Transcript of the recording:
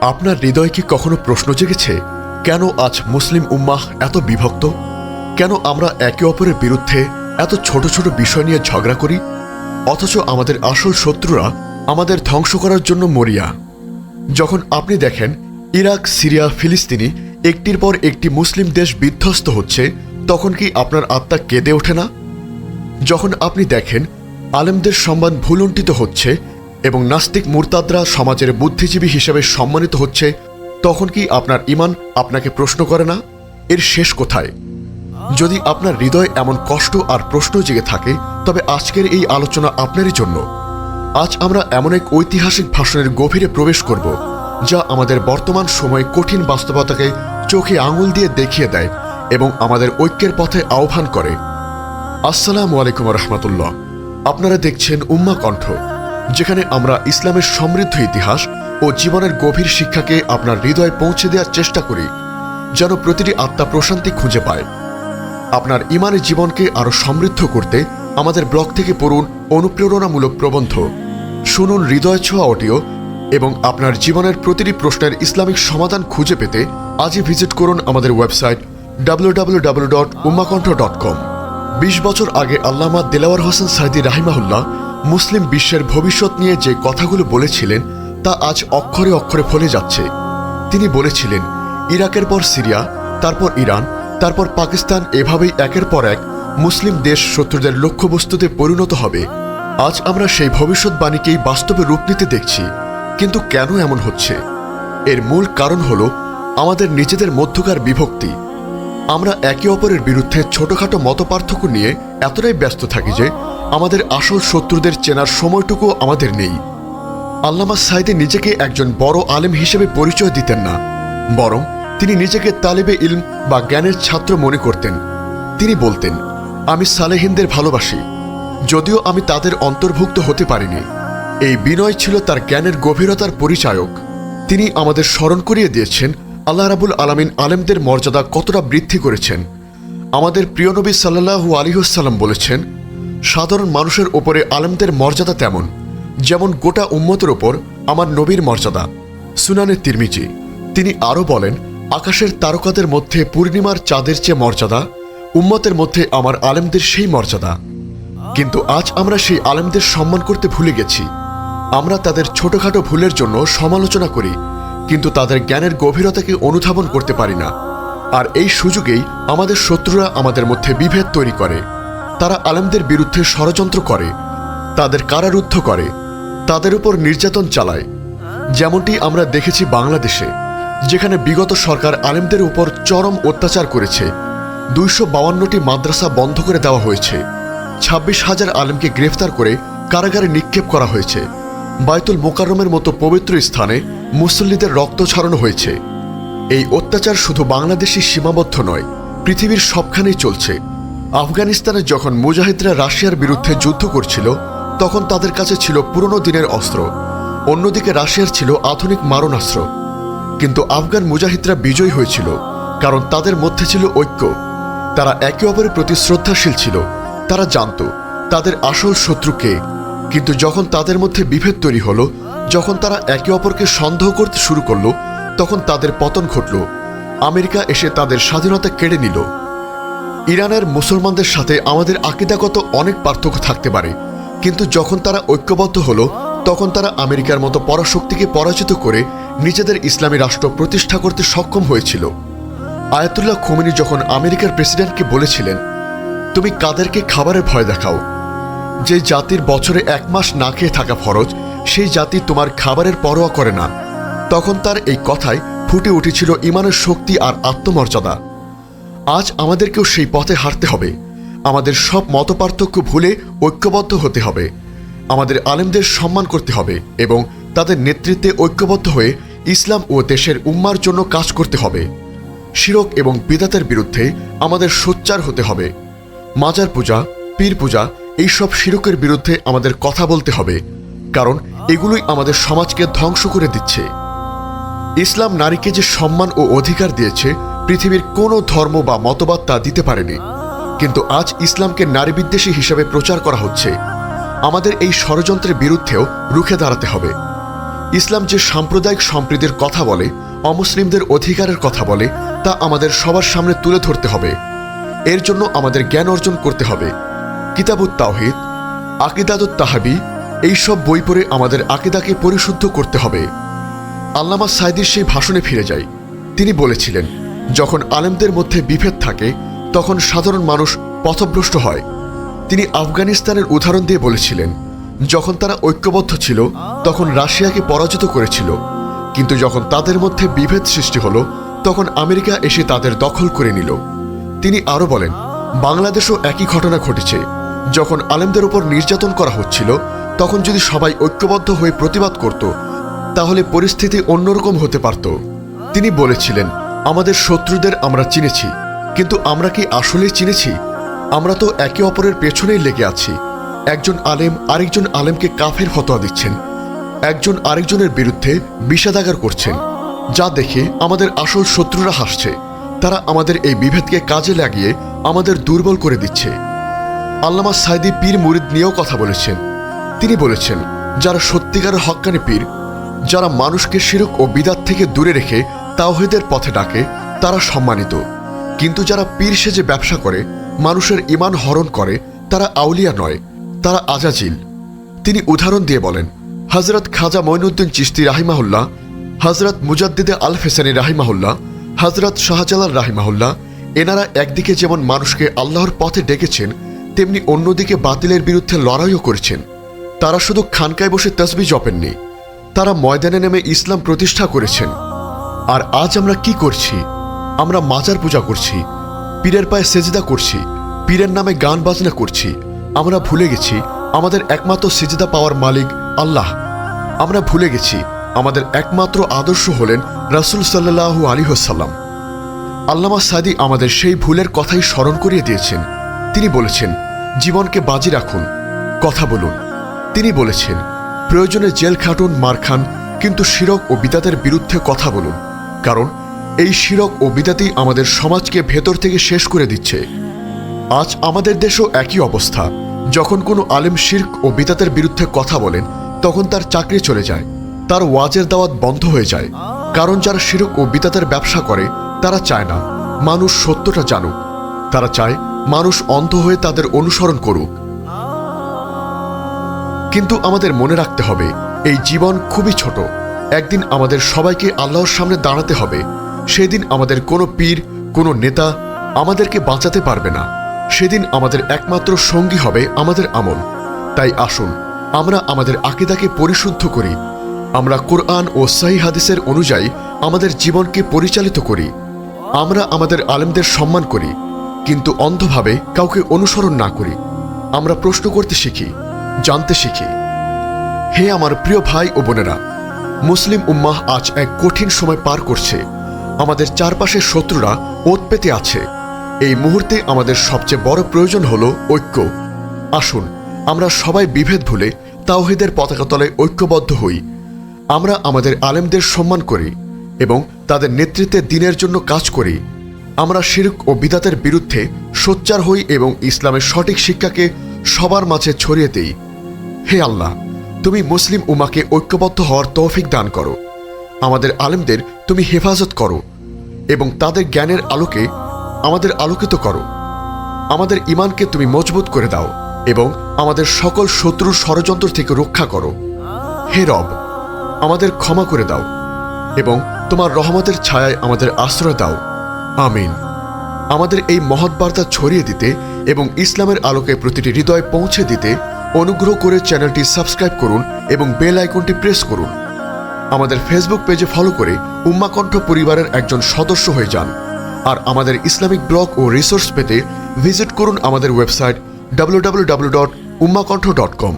আপনার হৃদয়ে কি কখনো প্রশ্ন জেগেছে, কেন আজ মুসলিম উম্মাহ এত বিভক্ত? কেন আমরা একে অপরের বিরুদ্ধে এত ছোট ছোট বিষয় নিয়ে ঝগড়া করি? অথচ আমাদের আসল শত্রুরা আমাদের ধ্বংস করার জন্য মরিয়া। যখন আপনি দেখেন ইরাক, সিরিয়া, ফিলিস্তিনি একটির পর একটি মুসলিম দেশ বিধ্বস্ত হচ্ছে, তখন কি আপনার আত্মা কেঁদে ওঠে না? যখন আপনি দেখেন আলেমদের সম্মান ভুলুণ্ঠিত হচ্ছে এবং নাস্তিক মুরতাদরা সমাজের বুদ্ধিজীবী হিসেবে সম্মানিত হচ্ছে, তখন কি আপনার ইমান আপনাকে প্রশ্ন করে না? এর শেষ কোথায়? যদি আপনার হৃদয় এমন কষ্ট আর প্রশ্ন জেগে থাকে, তবে আজকের এই আলোচনা আপনারই জন্য। আজ আমরা এমন এক ঐতিহাসিক ভাষণের গভীরে প্রবেশ করব, যা আমাদের বর্তমান সময়ে কঠিন বাস্তবতাকে চোখে আঙুল দিয়ে দেখিয়ে দেয় এবং আমাদের ঐক্যের পথে আহ্বান করে। আসসালামু আলাইকুম রহমতুল্লাহ। আপনারা দেখছেন উম্মা কণ্ঠ যেখানে আমরা ইসলামের সমৃদ্ধ ইতিহাস ও জীবনের গভীর শিক্ষাকে আপনার হৃদয়ে পৌঁছে দেওয়ার চেষ্টা করি, যেন প্রতিটি আত্মা প্রশান্তি খুঁজে পায়। আপনার ইমানের জীবনকে আরও সমৃদ্ধ করতে আমাদের ব্লগ থেকে পড়ুন অনুপ্রেরণামূলক প্রবন্ধ। শুনুন হৃদয় ছোঁয়া অডিও এবং আপনার জীবনের প্রতিটি প্রশ্নের ইসলামিক সমাধান খুঁজে পেতে আজই ভিজিট করুন আমাদের ওয়েবসাইট www.ummakonth.com বিশ বছর আগে আল্লামা দেলাওয়ার হোসেন সাইদি রাহিমাহুল্লাহ মুসলিম বিশ্বের ভবিষ্যৎ নিয়ে যে কথাগুলো বলেছিলেন, তা আজ অক্ষরে অক্ষরে ফলে যাচ্ছে। তিনি বলেছিলেন, ইরাকের পর সিরিয়া, তারপর ইরান, তারপর পাকিস্তান, এভাবেই একের পর এক মুসলিম দেশ শত্রুদের লক্ষ্যবস্তুতে পরিণত হবে। আজ আমরা সেই ভবিষ্যৎবাণীকেই বাস্তবে রূপ নিতে দেখছি, কিন্তু কেন এমন হচ্ছে? এর মূল কারণ হল আমাদের নিজেদের মধ্যকার বিভক্তি। আমরা একে অপরের বিরুদ্ধে ছোটখাটো মতপার্থক্য নিয়ে এতটাই ব্যস্ত থাকি যে আমাদের আসল শত্রুদের চেনার সময়টুকু আমাদের নেই। আল্লামা সাইদে নিজেকে একজন বড় আলেম হিসেবে পরিচয় দিতেন না, বরং তিনি নিজেকে তালেবে ইলম বা জ্ঞানের ছাত্র মনে করতেন। তিনি বলতেন, আমি সালেহিনদের ভালোবাসি, যদিও আমি তাদের অন্তর্ভুক্ত হতে পারিনি। এই বিনয় ছিল তার জ্ঞানের গভীরতার পরিচায়ক। তিনি আমাদের স্মরণ করিয়ে দিয়েছেন, আল্লাহ রাবুল আলামিন আলেমদের মর্যাদা কতটা বৃদ্ধি করেছেন। আমাদের প্রিয়নবী সাল্লাহু আলিহাল্লাম বলেছেন সাধারণ মানুষের ওপরে আলেমদের মর্যাদা তেমন, যেমন গোটা উম্মতের ওপর আমার নবীর মর্যাদা। সুনানে তিরমিজি, তিনি আরও বলেন, আকাশের তারকাদের মধ্যে পূর্ণিমার চাঁদের চেয়ে মর্যাদা, উম্মতের মধ্যে আমার আলেমদের সেই মর্যাদা। কিন্তু আজ আমরা সেই আলেমদের সম্মান করতে ভুলে গেছি। আমরা তাদের ছোটখাটো ভুলের জন্য সমালোচনা করি, কিন্তু তাদের জ্ঞানের গভীরতাকে অনুধাবন করতে পারি না। আর এই সুযোগেই আমাদের শত্রুরা আমাদের মধ্যে বিভেদ তৈরি করে। তারা আলেমদের বিরুদ্ধে ষড়যন্ত্র করে, তাদের কারারুদ্ধ করে, তাদের উপর নির্যাতন চালায়। যেমনটি আমরা দেখেছি বাংলাদেশে, যেখানে বিগত সরকার আলেমদের উপর চরম অত্যাচার করেছে। দুইশো বাউান্নটি মাদ্রাসা বন্ধ করে দেওয়া হয়েছে। ছাব্বিশ হাজার আলেমকে গ্রেফতার করে কারাগারে নিক্ষেপ করা হয়েছে। বায়তুল মোকাররমের মতো পবিত্র স্থানে মুসল্লিদের রক্ত ছড়ানো হয়েছে। এই অত্যাচার শুধু বাংলাদেশি সীমাবদ্ধ নয়, পৃথিবীর সবখানেই চলছে। আফগানিস্তানে যখন মুজাহিদরা রাশিয়ার বিরুদ্ধে যুদ্ধ করছিল, তখন তাদের কাছে ছিল পুরনো দিনের অস্ত্র। অন্যদিকে রাশিয়ার ছিল আধুনিক মারণাস্ত্র। কিন্তু আফগান মুজাহিদরা বিজয়ী হয়েছিল, কারণ তাদের মধ্যে ছিল ঐক্য। তারা একে অপরের প্রতি শ্রদ্ধাশীল ছিল। তারা জানত তাদের আসল শত্রু কে। কিন্তু যখন তাদের মধ্যে বিভেদ তৈরি হলো, যখন তারা একে অপরকে সন্দেহ করতে শুরু করল, তখন তাদের পতন ঘটল। আমেরিকা এসে তাদের স্বাধীনতা কেড়ে নিল। ইরানের মুসলমানদের সাথে আমাদের আকিদাগত অনেক পার্থক্য থাকতে পারে। কিন্তু যখন তারা ঐক্যবদ্ধ হলো, তখন তারা আমেরিকার মতো পরাশক্তিকে পরাজিত করে নিজেদের ইসলামী রাষ্ট্র প্রতিষ্ঠা করতে সক্ষম হয়েছিল। আয়াতুল্লাহ খোমেনি যখন আমেরিকার প্রেসিডেন্টকে বলেছিলেন, তুমি কাদেরকে খাবারের ভয় দেখাও? যে জাতির বছরে এক মাস না খেয়ে থাকা ফরজ, সেই জাতি তোমার খাবারের পরোয়া করে না। তখন তার এই কথায় ফুটে উঠেছিল ইমানের শক্তি আর আত্মমর্যাদা। আজ আমাদেরকেও সেই পথে হাঁটতে হবে। আমাদের সব মতপার্থক্য ভুলে ঐক্যবদ্ধ হতে হবে। আমাদের আলেমদের সম্মান করতে হবে এবং তাদের নেতৃত্বে ঐক্যবদ্ধ হয়ে ইসলাম ও দেশের উম্মার জন্য কাজ করতে হবে। শিরক এবং বিদাতের বিরুদ্ধে আমাদের সোচ্চার হতে হবে। মাজার পূজা, পীর পূজা এইসব শিরকের বিরুদ্ধে আমাদের কথা বলতে হবে, কারণ এগুলোই আমাদের সমাজকে ধ্বংস করে দিচ্ছে। ইসলাম নারীকে যে সম্মান ও অধিকার দিয়েছে পৃথিবীর কোনো ধর্ম বা মতবাদ তা দিতে পারেনি। কিন্তু আজ ইসলামকে নারী বিদ্বেষী হিসেবে প্রচার করা হচ্ছে। আমাদের এই ষড়যন্ত্রের বিরুদ্ধেও রুখে দাঁড়াতে হবে। ইসলাম যে সাম্প্রদায়িক সম্প্রীতির কথা বলে, অমুসলিমদের অধিকারের কথা বলে, তা আমাদের সবার সামনে তুলে ধরতে হবে। এর জন্য আমাদের জ্ঞান অর্জন করতে হবে। কিতাবুত তাওহিদ আকিদাদুত তাহাবি, এইসব বই পড়ে আমাদের আকিদাকে পরিশুদ্ধ করতে হবে। আল্লামা সাইদির সেই ভাষণে ফিরে যাই। তিনি বলেছিলেন যখন আলেমদের মধ্যে বিভেদ থাকে, তখন সাধারণ মানুষ পথভ্রষ্ট হয়। তিনি আফগানিস্তানের উদাহরণ দিয়ে বলেছিলেন, যখন তারা ঐক্যবদ্ধ ছিল, তখন রাশিয়াকে পরাজিত করেছিল। কিন্তু যখন তাদের মধ্যে বিভেদ সৃষ্টি হলো, তখন আমেরিকা এসে তাদের দখল করে নিল। তিনি আরও বলেন, বাংলাদেশও একই ঘটনা ঘটেছে। যখন আলেমদের উপর নির্যাতন করা হচ্ছিল, তখন যদি সবাই ঐক্যবদ্ধ হয়ে প্রতিবাদ করত, তাহলে পরিস্থিতি অন্যরকম হতে পারত। তিনি বলেছিলেন আমাদের শত্রুদের আমরা চিনেছি, কিন্তু আমরা কি আসলেই চিনেছি? আমরা তো একে অপরের পেছনেই লেগে আছি। একজন আলেম আরেকজন আলেমকে কাফের ফতোয়া দিচ্ছেন। একজন আরেকজনের বিরুদ্ধে বিষাদাগার করছেন। যা দেখে আমাদের আসল শত্রুরা হাসছে। তারা আমাদের এই বিভেদকে কাজে লাগিয়ে আমাদের দুর্বল করে দিচ্ছে। আল্লামা সাইদি পীর মুরিদ নিয়েও কথা বলেছেন। তিনি বলেছেন, যারা সত্যিকারের হক্কানি পীর, যারা মানুষকে শিরক ও বিদাত থেকে দূরে রেখে তাওহিদের পথে ডাকে, তারা সম্মানিত। কিন্তু যারা পীর সেজে ব্যবসা করে, মানুষের ইমান হরণ করে, তারা আউলিয়া নয়, তারা আজাজিল। তিনি উদাহরণ দিয়ে বলেন হজরত খাজা মঈনুদ্দিন চিস্তি রাহিমাহুল্লাহ হজরত মুজাদ্দিদে আল ফেসানি রাহিমাহুল্লাহ হজরত শাহজালাল রাহিমাহুল্লাহ, এনারা একদিকে যেমন মানুষকে আল্লাহর পথে ডেকেছেন, তেমনি অন্যদিকে বাতিলের বিরুদ্ধে লড়াইও করেছেন। তারা শুধু খানকায় বসে তসবি জপেননি, তারা ময়দানে নেমে ইসলাম প্রতিষ্ঠা করেছেন। আর আজ আমরা কি করছি? আমরা মাজার পূজা করছি, পীরের পায়ে সেজদা করছি, পীরের নামে গান বাজনা করছি। আমরা ভুলে গেছি, আমাদের একমাত্র সেজদা পাওয়ার মালিক আল্লাহ। আমরা ভুলে গেছি, আমাদের একমাত্র আদর্শ হলেন রাসুল সাল্লাহু আলী হাসাল্লাম আল্লামা সাদি আমাদের সেই ভুলের কথাই স্মরণ করিয়ে দিয়েছেন। তিনি বলেছেন, জীবনকে বাজি রাখুন, কথা বলুন। তিনি বলেছেন, প্রয়োজনে জেল খাটুন, মার খান, কিন্তু শিরক ও বিদাতের বিরুদ্ধে কথা বলুন। কারণ এই শিরক ও বিদাতই আমাদের সমাজকে ভেতর থেকে শেষ করে দিচ্ছে। আজ আমাদের দেশও একই অবস্থা। যখন কোনো আলেম শির্ক ও বিদাতের বিরুদ্ধে কথা বলেন, তখন তার চাকরি চলে যায়, তার ওয়াজের দাওয়াত বন্ধ হয়ে যায়। কারণ যারা শিরক ও বিদাতের ব্যবসা করে, তারা চায় না, মানুষ সত্যটা জানুক। তারা চায় মানুষ অন্ধ হয়ে তাদের অনুসরণ করুক। কিন্তু আমাদের মনে রাখতে হবে, এই জীবন খুবই ছোট। একদিন আমাদের সবাইকে আল্লাহর সামনে দাঁড়াতে হবে। সেদিন আমাদের কোনো পীর, কোনো নেতা আমাদেরকে বাঁচাতে পারবে না। সেদিন আমাদের একমাত্র সঙ্গী হবে আমাদের আমল। তাই আসুন, আমরা আমাদের আকিদাকে পরিশুদ্ধ করি। আমরা কোরআন ও সাহি হাদিসের অনুযায়ী আমাদের জীবনকে পরিচালিত করি। আমরা আমাদের আলেমদের সম্মান করি, কিন্তু অন্ধভাবে কাউকে অনুসরণ না করি। আমরা প্রশ্ন করতে শিখি, জানতে শিখি। হে আমার প্রিয় ভাই ও বোনেরা মুসলিম উম্মাহ আজ এক কঠিন সময় পার করছে। আমাদের চারপাশের শত্রুরা ওত পেতে আছে। এই মুহূর্তে আমাদের সবচেয়ে বড় প্রয়োজন হল ঐক্য। আসুন, আমরা সবাই বিভেদ ভুলে তাওহিদের পতাকা তলে ঐক্যবদ্ধ হই। আমরা আমাদের আলেমদের সম্মান করি এবং তাদের নেতৃত্বে দিনের জন্য কাজ করি। আমরা শিরক ও বিদাতের বিরুদ্ধে সোচ্চার হই এবং ইসলামের সঠিক শিক্ষাকে সবার মাঝে ছড়িয়ে দিই। হে আল্লাহ তুমি মুসলিম উমাকে ঐক্যবদ্ধ হওয়ার তৌফিক দান করো। আমাদের আলেমদের তুমি হেফাজত করো এবং তাদের জ্ঞানের আলোকে আমাদের আলোকিত করো। আমাদের ইমানকে তুমি মজবুত করে দাও এবং আমাদের সকল শত্রুর ষড়যন্ত্র থেকে রক্ষা করো। হে রব, আমাদের ক্ষমা করে দাও এবং তোমার রহমতের ছায়ায় আমাদের আশ্রয় দাও। আমিন। আমাদের এই মহৎ বার্তা ছড়িয়ে দিতে এবং ইসলামের আলোকে প্রতিটি হৃদয়ে পৌঁছে দিতে অনুগ্রহ করে চ্যানেলটি সাবস্ক্রাইব করুন এবং বেল আইকনটি প্রেস করুন। আমাদের ফেসবুক পেজে ফলো করে উম্মাকণ্ঠ পরিবারের একজন সদস্য হয়ে যান। আর আমাদের ইসলামিক ব্লগ ও রিসোর্স পেতে ভিজিট করুন আমাদের website W dot Ummakantha dot com